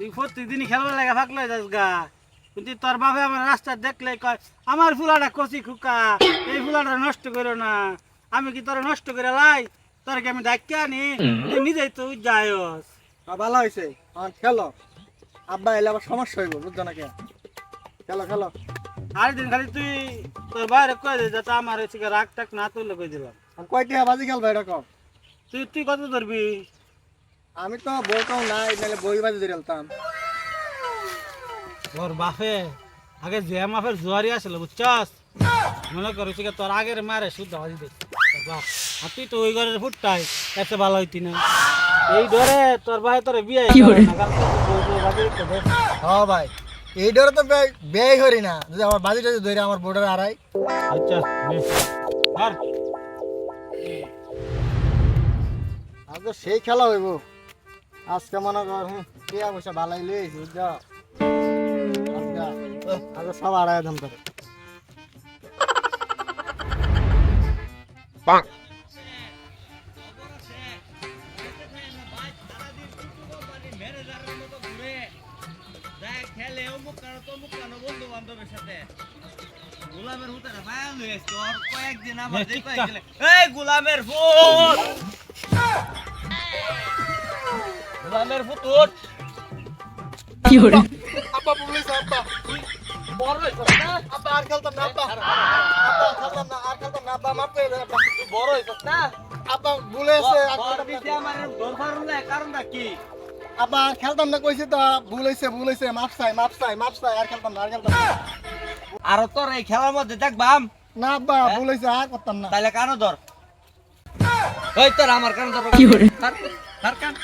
তুই প্রত্যেকদিনই খেলবার লাগা থাকলে যাস গা। কিন্তু তোর বাপে আমার রাস্তা দেখলে কয় আমার ফুলাটা কচি খুকা এই ফুলাটা নষ্ট করো না। আমি কি তোর নষ্ট করে লাই? তোর কি আমি ডাক্কে আনি? তুই নিজেই তো যায়স ভালো হয়েছে এখন খেলো। আব্বা এলে আবার সমস্যা হইব বুঝছ না কে খেলো খেলো। আর দিন খালি তুই তোর বাইরে কয়ে দে যাতে আমার হচ্ছে রাগ টাক না তুললে কই দিলাম। কয়টি বাজি খেলব এটা কম তুই তুই কত ধরবি? আমি তো বউটাও নাই নাহলে বই বাজি ধরে খেলতাম তোর বাপে আগে যে মাপের জোয়ারি আসলে বুঝছস? মনে করো ঠিক তোর আগের মারে শুদ্ধ বাজি দে বাপ আর তুই তো ওই ঘরের ফুটটাই এত ভালো হইতি না। এই ডরে তোর ভাই তোর বিয়ে। হ্যাঁ ভাই এই ডরে তো ব্যয়- করি না। যদি আমার বাজি টাজি ধরে আমার বোর্ডার আড়াই আচ্ছা আর আজ তো সেই খেলা হইব। আজকে মনে কর হুম, কে অবশ্য ভালাই লইছি বুঝছ? আজকে আজকে সব আড়াই দাম করে। খেলে অমুক কারও তমুক কারও বন্ধু বান্ধবের সাথে গোলামের হুতারা তোর কয়েকদিন গেলে এই গোলামের আব্বা বলেছে আব্বা বড় হইছ না আব্বা আর খেলতাম না আব্বা আব্বা খেলতাম না আর খেলতাম না আব্বা করে আব্বা তুই বড় হইছ না আব্বা বলেছে আর বড় দিতে আমার দরবার হলে কারণটা কি আব্বা আর খেলতাম না কইছি তো ভুল হইছে ভুল হইছে মাফ চাই মাফ চাই মাফ চাই আর খেলতাম না আর খেলতাম না আর তোর এই খেলার মধ্যে দেখবাম না আব্বা ভুল হইছে আর করতাম না তাহলে কানো ধর ওই তোর আমার কানো ধর কি করে তার কান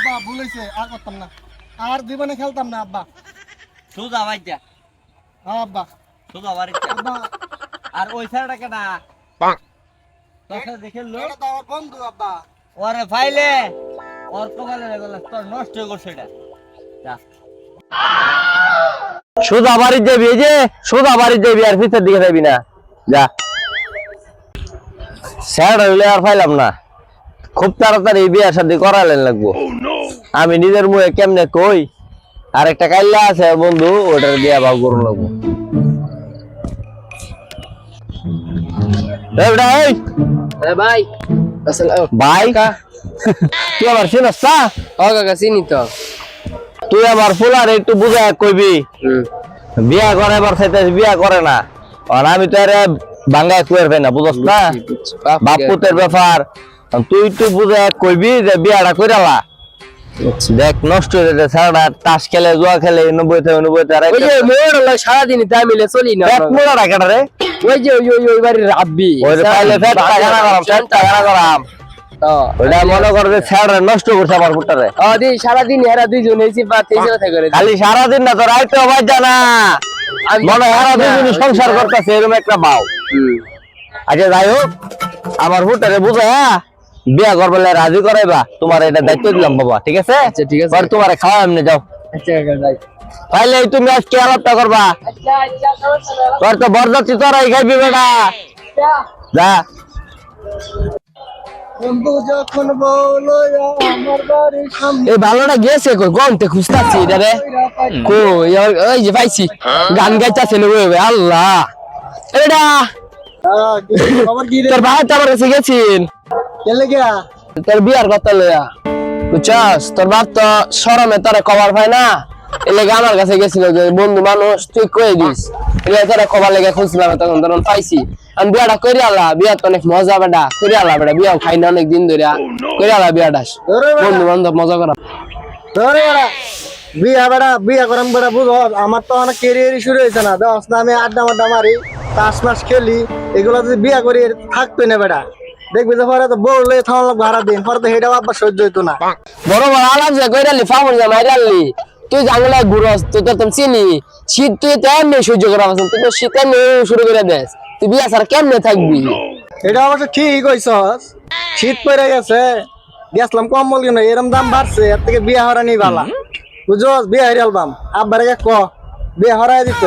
আব্বা ভুল আর করতাম না। আর জীবনে খেলতাম না আব্বা। সুজা বাইজা হ্যাঁ আব্বা। সুজা আব্বা। আর ওই ছেলেটা কেনা তোর সাথে দেখে লো। এটা তো আমার বন্ধু আব্বা। ওরে ফাইলে ওর কপালে গেল তোর নষ্ট হয়ে গেছে এটা যা। সোজা বাড়ির যাবি এই যে সোজা বাড়ির যাবি আর পিছের দিকে যাবি না। যা। স্যার হইলে আর পাইলাম না। খুব তাড়াতাড়ি বিয়ার সাথে করালেন লাগবো। আমি নিজের মুখে কেমনে কই? আর একটা কাইল্লা আছে বন্ধু ওটার বিয়া ভাব করুন লাগবো। ভাই ভাই? তুই আমার চিনস? কাকা চিনি তো। তুই আমার ফুলার একটু বুঝা কইবি। বিয়া করে এবার চাইতে বিয়া করে না। আর আমি তো আরে বাঙ্গায় কুয়ের ভাই না বুঝস না? বাপুতের ব্যাপার। তুই একটু বুঝে কইবি যে বিয়াটা কইরালা দেখ নষ্ট হয়ে সারাটা তাস খেলে জুয়া খেলে নব্বই থেকে নব্বই ওই যে মোর সারাদিন তাই মিলে চলি না। পেট মোড়া রাখে রে। ওই যে ওই ওই ওই বাড়ির রাব্বি। ওই যে টাকানা করাম টাকানা করাম ওইটা মনে করে যে স্যার নষ্ট করছে আমার ফুটারে দি সারাদিন এরা দুইজন এসে বা তেইশ কথা করে। খালি সারাদিন না তো রাইতে অবাজ জানা মনে হয় সারা দিন সংসার করতেছে এরকম একটা বাউ। আচ্ছা যাই হোক আমার ফুটারে বুঝা বিয়া করবে রাজি করাইবা তোমার এটা দায়িত্ব দিলাম বাবা ঠিক আছে? আচ্ছা, ঠিক আছে। তোমার খাওয়া এমনি যাও। আচ্ছা এই তুমি আজকে আলাপটা করবা। আচ্ছা আচ্ছা। তোর তো বরযাত্রী তোরাই খাইবি বেটা। যা। এই ভালোটা গেছে কই? গন্তে খুঁজতাছি এটা রে? কই ওই- যে পাইছি। গান গাইতাছে আল্লাহ। এটা তোর ভাই তো আমার কাছে গেছিন। কেলে গিয়া? তোর বিয়ার কথা লইয়া বুঝছস? তোর বাপ তো সরমে তোরে কবার পায় না। এলে আমার কাছে গেছিল যে বন্ধু মানুষ তুই কয়ে দিস? এলে তোরা কবার লেগে খুঁজলাম তখন তখন পাইছি। আমি বিয়াটা করে আলা বিয়া তো অনেক মজা বেটা করে আলা বেটা বিয়াও খাই না অনেক দিন ধরে করে আলা বিয়াটা। বন্ধু বান্ধব মজা করা। ধরে বিয়া বেটা বিয়া করাম বেটা বুঝো? আমার তো অনেক কেরিয়ারই শুরু হয়েছে না। দশ না আমি আড্ডা মাড্ডা মারি তাস মাস খেলি এগুলো যদি বিয়া করি থাকতো না বেটা। দেখবি যে পরে তো বললে থামা লাগবে হারা দিন পরে তো হেটা আব্বা সহ্য হইতো না। বড় বড় আলাপ যে কইরা লি ফামুন যা মাইরালি তুই জানলা ঘুরস তুই তো তুমি চিনি। শীত তুই তো এমনি সহ্য করা পারছিস তুই তো শীত শুরু করে দেস তুই বিয়া ছাড়া কেমনে থাকবি? এটা অবশ্য ঠিক কইছস। শীত পড়ে গেছে গেছলাম কম্বল কিনা এরম দাম বাড়ছে এর থেকে বিয়া হরা নি বালা। বুঝছস? বিয়া হারি আলবাম আব্বার ক বিয়া হরাই দিত।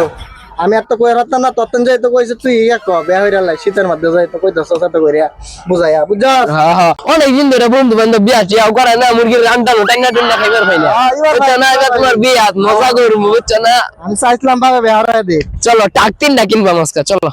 আমি আর তো কই রাখতাম না ততন যাই তো কইছে তুই ইয়া ক বেয়া হইরা লাই শীতের মধ্যে যাই তো কইতাছ সাথে কইরা বুঝাইয়া বুঝছস হ্যাঁ হ্যাঁ। অনেকদিন ধরে বন্ধু বান্ধব বিয়া টিয়াও করে না মুরগির রান্না টাঙ্গা টাঙ্গা খাইবার পাই না। হ্যাঁ, বুঝছ না এবার তোমার বিয়া মজা করব বুঝছ না? আমি চাইছিলাম ভাবে বেয়া হইরা দে। চলো টাক তিনটা কিনবা মাস্কা চলো।